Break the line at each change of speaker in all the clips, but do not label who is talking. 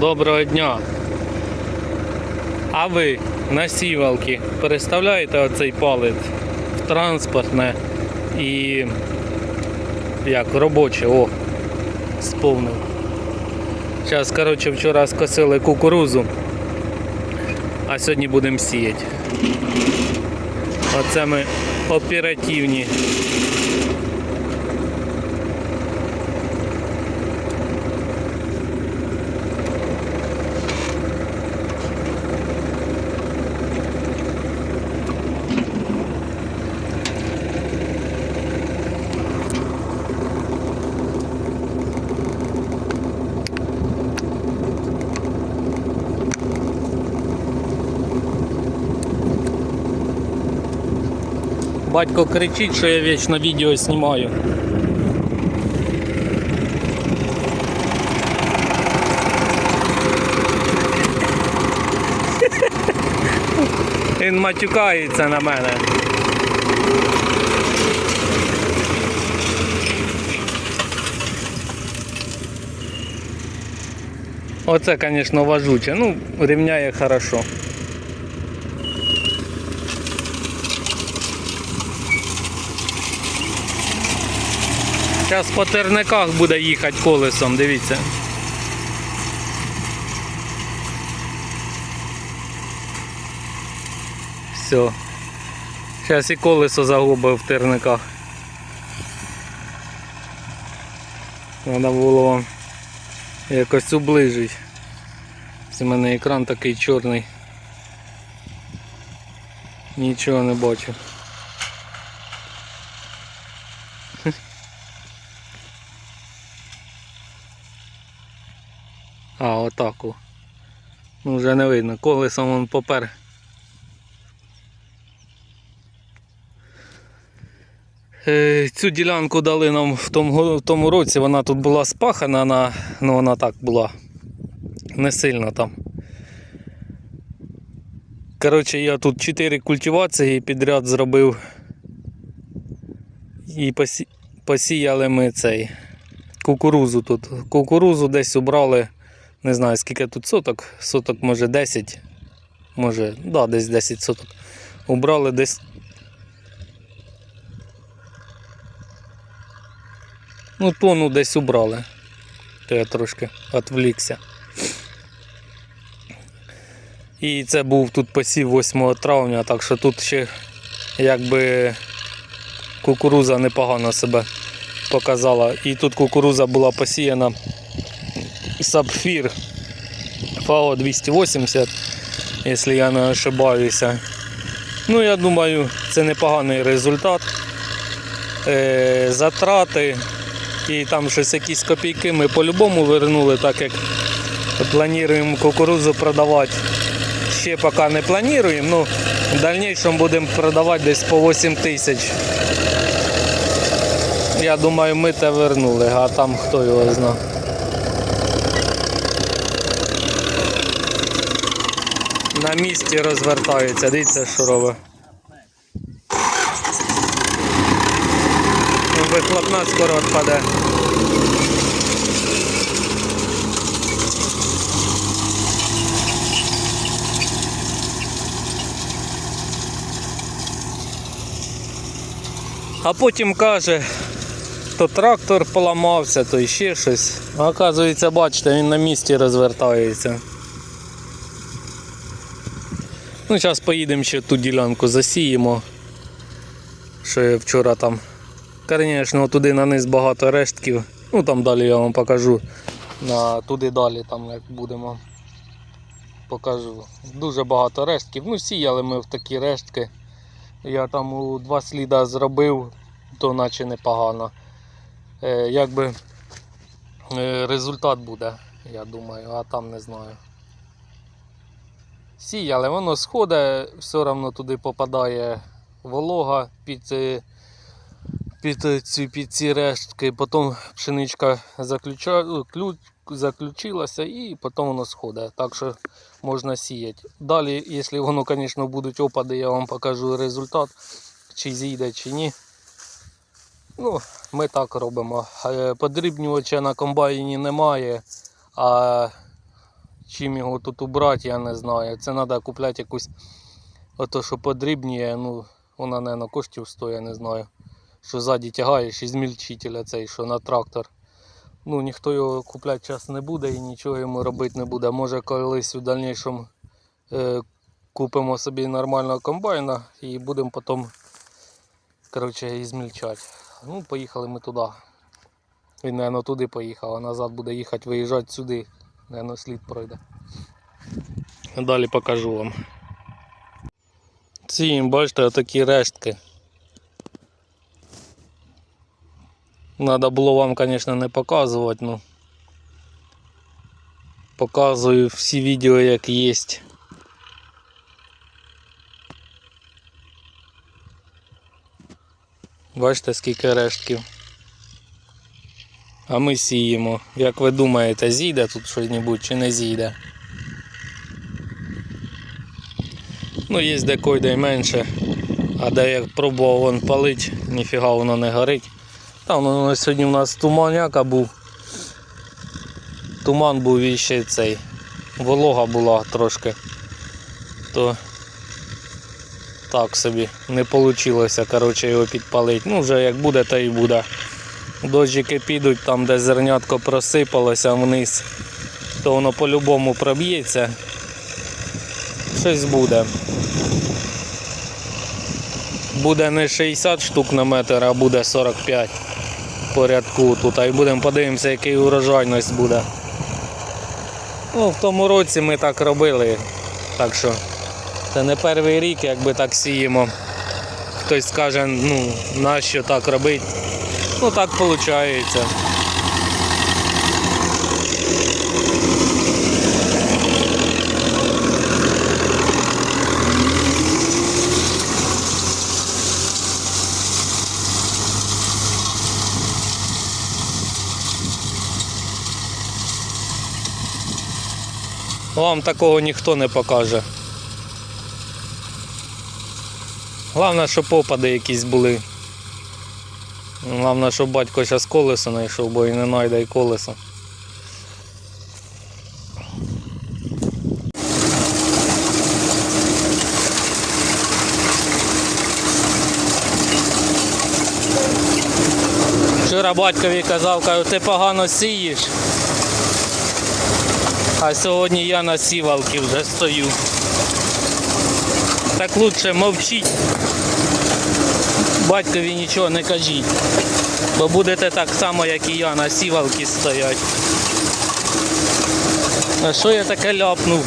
Доброго дня. А ви на сівалки переставляєте оцей палець в транспортне і як робоче, о, сповнив. Зараз, коротше, вчора скосили кукурузу, а сьогодні будемо сіяти. Оце ми оперативні. Батько кричить, що я вічно відео знімаю. Він матюкається на мене. Оце, звісно, важуче. Ну, рівняє хорошо. Зараз по терниках буде їхати колесом, дивіться. Все. Зараз і колесо загубив в терниках. Треба було вам якось уближити. Це в мене екран такий чорний. Нічого не бачу. А, отак. о. Ну вже не видно. Колесом вон попер. Е, Цю ділянку дали нам в тому, в тому році, вона тут була спахана, на, ну вона так була. Не сильно там. Коротше, я тут 4 культивації підряд зробив. І посі... посіяли ми цей кукурузу тут. Кукурузу десь убрали, не знаю скільки тут соток, соток може 10, може, да, десь 10 соток. Убрали десь. Ну, тону десь убрали. То я трошки відвлікся. І це був тут посів 8 травня, так що тут ще якби кукуруза непогано себе показала. І тут кукуруза була посіяна сапфір ФАО 280, якщо я не ошибаюся. Ну, я думаю, це непоганий результат. Е, затрати і там щось якісь копійки ми по-любому вернули, так як плануємо кукурузу продавати. Ще поки не плануємо, ну в дальнейшем будемо продавати десь по 8 тисяч. Я думаю, ми те вернули, а там хто його знає. На місці розвертаються, дивіться, що робить. Вихлопна скоро відпаде. А потім каже, то трактор поламався, то ще щось. А оказується, бачите, він на місці розвертається. Ну, зараз поїдемо ще ту ділянку засіємо. Що я вчора там. Звісно, туди на низ багато рештків. Ну там далі я вам покажу. На, туди далі там як будемо. Покажу. Дуже багато рештків. Ну, сіяли ми в такі рештки. Я там у два сліда зробив, то наче непогано. Е, якби е, результат буде, я думаю, а там не знаю. Сіяли, воно сходить, все одно туди попадає волога під, е, під, ці, під ці рештки, потім пшеничка заключа, клю, заключилася і потім воно сходить. Так що можна сіяти. Далі, якщо воно, звісно, будуть опади, я вам покажу результат, чи зійде, чи ні. Ну, ми так робимо. Е, Подрібнювача на комбайні немає, а чим його тут убрати, я не знаю. Це треба купляти якусь ото, що подрібніє, ну, вона, мабуть, коштів стоїть, я не знаю. Що ззаді тягаєш із цей, що на трактор. Ну, ніхто його купляти час не буде і нічого йому робити не буде. Може колись у дальнішому е, купимо собі нормального комбайна і будемо потім коротше, ізмільчати. Ну, поїхали ми туди. Він, мабуть, туди поїхав, а назад буде їхати, виїжджати сюди. Наверно, слід пройде. Далі покажу вам. Ці, бачите, отакі рештки. Надо було вам, звісно, не показувати, ну. Показую всі відео, як є. Бачите, скільки рештків. А ми сіємо. Як ви думаєте, зійде тут щось чи не зійде? Ну, є де койде й менше. А де як пробував вон палить, ніфіга воно не горить. Там воно сьогодні у нас туманяка був. Туман був і ще цей. Волога була трошки. То так собі не вийшло коротше, його підпалити. Ну вже як буде, то і буде. Дощики підуть там, де зернятко просипалося вниз, то воно по-любому проб'ється. Щось буде. Буде не 60 штук на метр, а буде 45 по рядку тут. А й будемо подивимося, який урожайність буде. Ну, в тому році ми так робили. Так що це не перший рік, якби так сіємо. Хтось скаже, ну, нащо так робити. Ну так виходить. Вам такого ніхто не покаже. Головне, щоб попади якісь були. Головне, щоб батько зараз колесо знайшов, бо і не знайде і колесо. Вчора батькові казав, кажу, ти погано сієш. А сьогодні я на сівалці вже стою. Так лучше мовчіть. Батькові нічого не кажіть. Бо будете так само, як і я, на сівалці стоять. А що я таке ляпнув?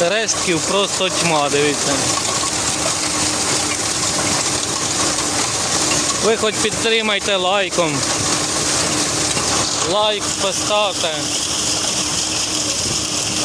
Рештків просто тьма, дивіться. Ви хоч підтримайте лайком. Лайк поставте.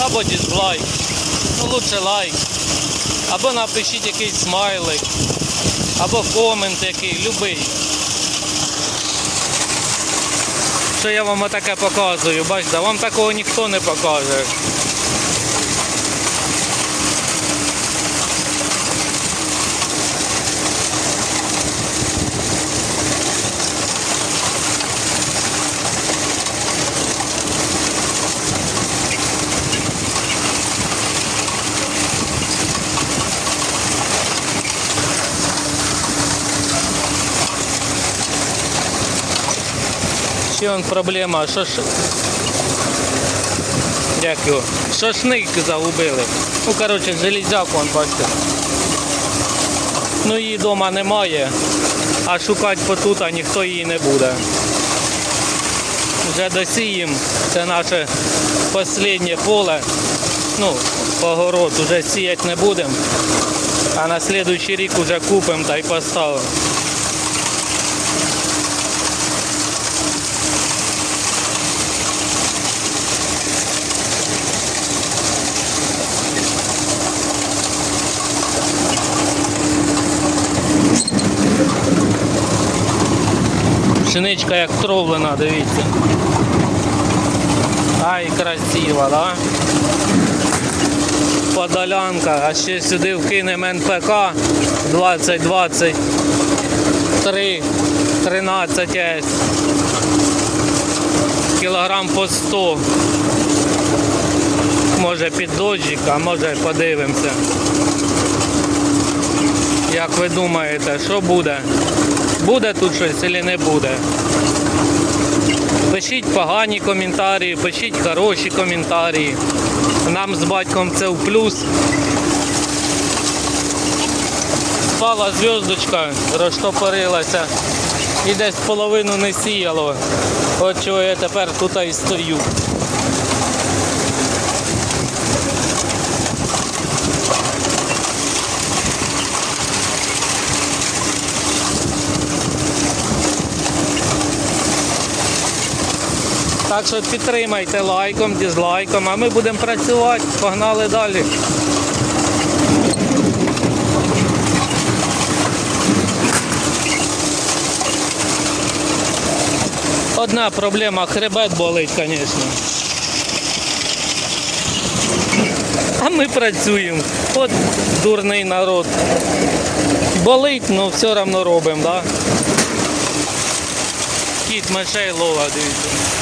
Або дизлайк. Ну лучше лайк. Або напишіть якийсь смайлик. Або комент який, любий. Що я вам отаке показую, бачите, вам такого ніхто не покаже. Ще он проблема, що. Як його? Шашник загубили. Ну, коротше, железяку, вон, бачите. Ну її вдома немає, а шукати потута ніхто її не буде. Вже досіємо, це наше останнє поле. Ну, погород вже сіяти не будемо. А на слідуючий рік вже купимо та й поставимо. Пшеничка як тровлена, дивіться. Ай, красива, да? подолянка, а ще сюди вкинемо НПК 2020 3 13 С. Кілограм по 100. Може під дощик, а може подивимося. Як ви думаєте, що буде? Буде тут щось чи не буде? Пишіть погані коментарі, пишіть хороші коментарі. Нам з батьком це в плюс. Спала зв'язочка, розтопорилася і десь половину не сіяло. От чого я тепер тут і стою. Так що підтримайте лайком, дізлайком, а ми будемо працювати. Погнали далі. Одна проблема, хребет болить, звісно. А ми працюємо. От дурний народ. Болить, але все одно робимо, так? Да? Кіт мишей лова, дивіться.